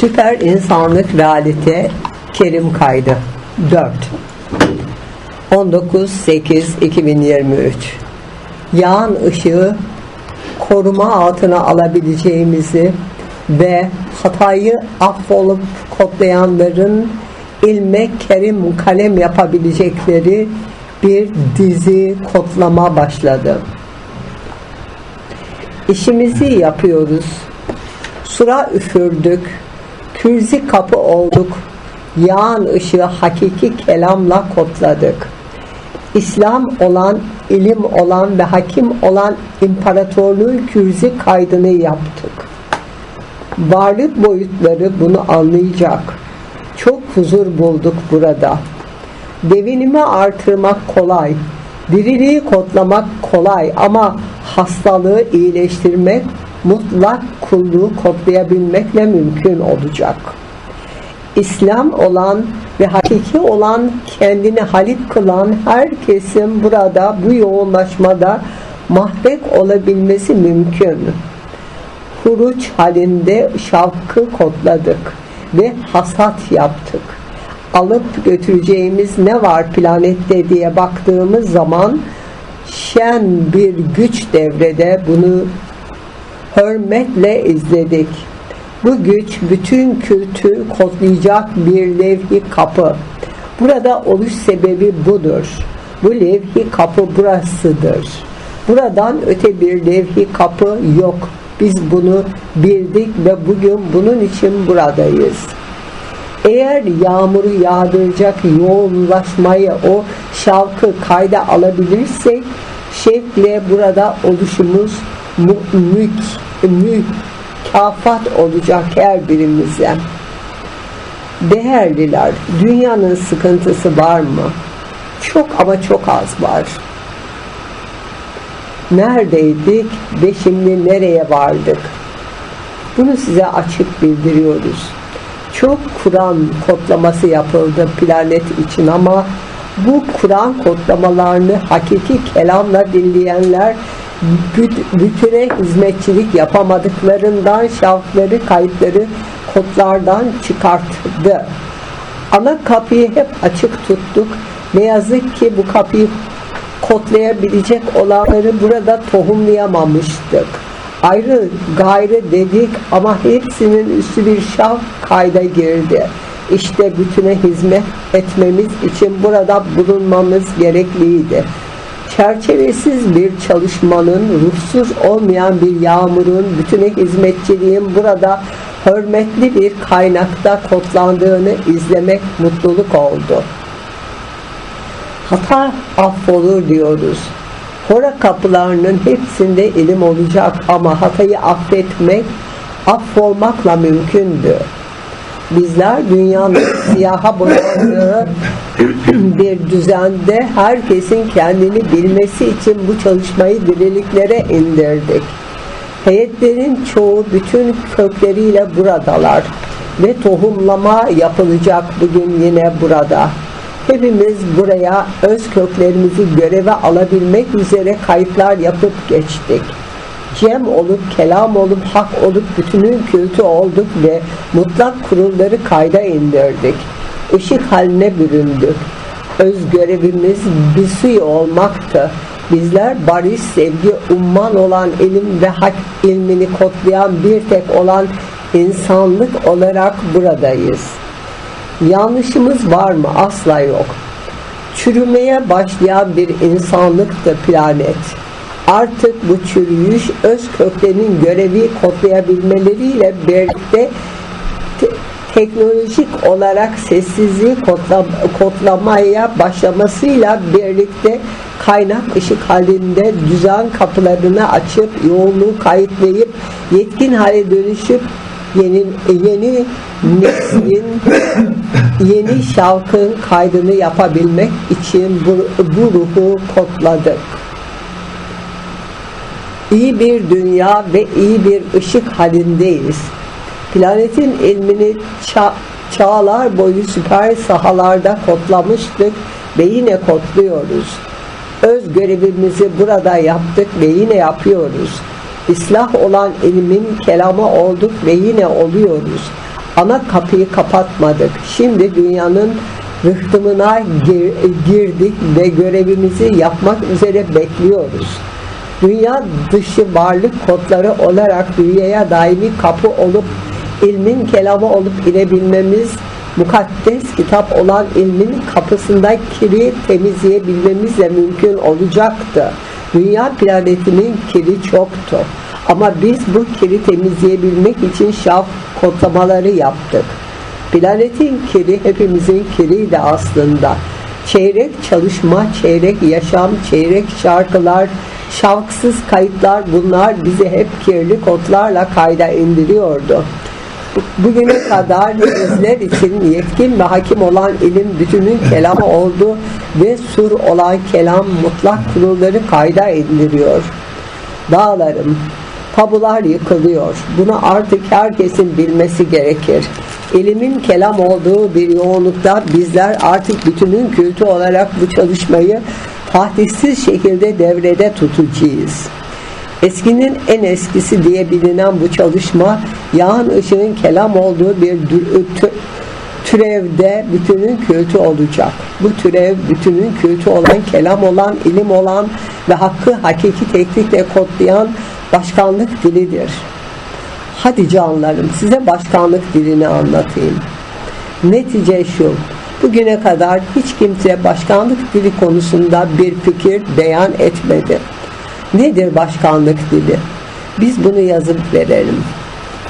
Süper insanlık realite Kerim kaydı 4 19.8.2023 Yağan ışığı koruma altına alabileceğimizi ve hatayı affolup kodlayanların ilme kerim kalem yapabilecekleri bir dizi kodlama başladı. İşimizi yapıyoruz. Sura üfürdük. Kürzi kapı olduk. Yağan ışığı hakiki kelamla kodladık. İslam olan, ilim olan ve hakim olan imparatorluğun kürzi kaydını yaptık. Varlık boyutları bunu anlayacak. Çok huzur bulduk burada. Devinimi artırmak kolay. Diriliği kodlamak kolay ama hastalığı iyileştirmek mutlak kulluğu kodlayabilmekle mümkün olacak. İslam olan ve hakiki olan kendini halik kılan herkesin burada bu yoğunlaşmada mahbek olabilmesi mümkün. Huruç halinde şavkı kodladık ve hasat yaptık. Alıp götüreceğimiz ne var planette diye baktığımız zaman şen bir güç devrede bunu hürmetle izledik. Bu güç bütün kültü kodlayacak bir levhi kapı. Burada oluş sebebi budur. Bu levhi kapı burasıdır. Buradan öte bir levhi kapı yok. Biz bunu bildik ve bugün bunun için buradayız. Eğer yağmuru yağdıracak yoğunlaşmayı o şavkı kayda alabilirsek şevkle burada oluşumuz mü, mük, mükafat olacak her birimize. Değerliler, dünyanın sıkıntısı var mı? Çok ama çok az var. Neredeydik ve şimdi nereye vardık? Bunu size açık bildiriyoruz. Çok Kur'an kodlaması yapıldı planet için ama bu Kur'an kodlamalarını hakiki kelamla dinleyenler bütüne hizmetçilik yapamadıklarından şavkları, kayıtları kodlardan çıkarttı. Ana kapıyı hep açık tuttuk. Ne yazık ki bu kapıyı kodlayabilecek olanları burada tohumlayamamıştık. Ayrı gayrı dedik ama hepsinin üstü bir şaf kayda girdi. İşte bütüne hizmet etmemiz için burada bulunmamız gerekliydi. Çerçevesiz bir çalışmanın, ruhsuz olmayan bir yağmurun, bütüne hizmetçiliğin burada hürmetli bir kaynakta kodlandığını izlemek mutluluk oldu. Hata affolur diyoruz. Hora kapılarının hepsinde ilim olacak ama hatayı affetmek affolmakla mümkündü. Bizler dünyanın siyaha boyandığı bir düzende herkesin kendini bilmesi için bu çalışmayı diriliklere indirdik. Heyetlerin çoğu bütün kökleriyle buradalar ve tohumlama yapılacak bugün yine burada. Hepimiz buraya öz köklerimizi göreve alabilmek üzere kayıtlar yapıp geçtik. Cem olup, kelam olup, hak olup bütünün kültü olduk ve mutlak kurulları kayda indirdik. Işık haline büründük. Öz görevimiz bir suyu olmaktı. Bizler barış, sevgi, umman olan ilim ve hak ilmini kodlayan bir tek olan insanlık olarak buradayız. Yanlışımız var mı? Asla yok. Çürümeye başlayan bir insanlıktı planet. Artık bu çürüyüş öz köklerinin görevi kodlayabilmeleriyle birlikte te teknolojik olarak sessizliği kodla kodlamaya başlamasıyla birlikte kaynak ışık halinde düzen kapılarını açıp yoğunluğu kayıtlayıp yetkin hale dönüşüp yeni yeni neslin yeni şarkın kaydını yapabilmek için bu, bu ruhu kodladık. İyi bir dünya ve iyi bir ışık halindeyiz. Planetin ilmini ça çağlar boyu süper sahalarda kodlamıştık ve yine kodluyoruz. Öz görevimizi burada yaptık ve yine yapıyoruz. İslah olan ilmin kelamı olduk ve yine oluyoruz. ana kapıyı kapatmadık. Şimdi dünyanın rıhtımına gir- girdik ve görevimizi yapmak üzere bekliyoruz. Dünya dışı varlık kodları olarak dünyaya daimi kapı olup ilmin kelamı olup inebilmemiz mukaddes kitap olan ilmin kapısında kiri temizleyebilmemizle mümkün olacaktı. Dünya planetinin kiri çoktu. Ama biz bu kiri temizleyebilmek için şaf kodlamaları yaptık. Planetin kiri hepimizin kiriydi aslında. Çeyrek çalışma, çeyrek yaşam, çeyrek şarkılar, şarksız kayıtlar bunlar bizi hep kirli kodlarla kayda indiriyordu. Bu- Bugüne kadar bizler için yetkin ve hakim olan ilim bütünün kelamı oldu ve sur olan kelam mutlak kurulları kayda indiriyor. Dağlarım, tabular yıkılıyor. Bunu artık herkesin bilmesi gerekir. İlimin kelam olduğu bir yoğunlukta bizler artık bütünün kültü olarak bu çalışmayı tahdişsiz şekilde devrede tutacağız. Eskinin en eskisi diye bilinen bu çalışma yağın ışığın kelam olduğu bir türevde bütünün kültü olacak. Bu türev bütünün kültü olan, kelam olan, ilim olan ve hakkı hakiki teknikle kodlayan başkanlık dilidir. Hadi canlarım size başkanlık dilini anlatayım. Netice şu. Bugüne kadar hiç kimse başkanlık dili konusunda bir fikir beyan etmedi. Nedir başkanlık dili? Biz bunu yazıp verelim.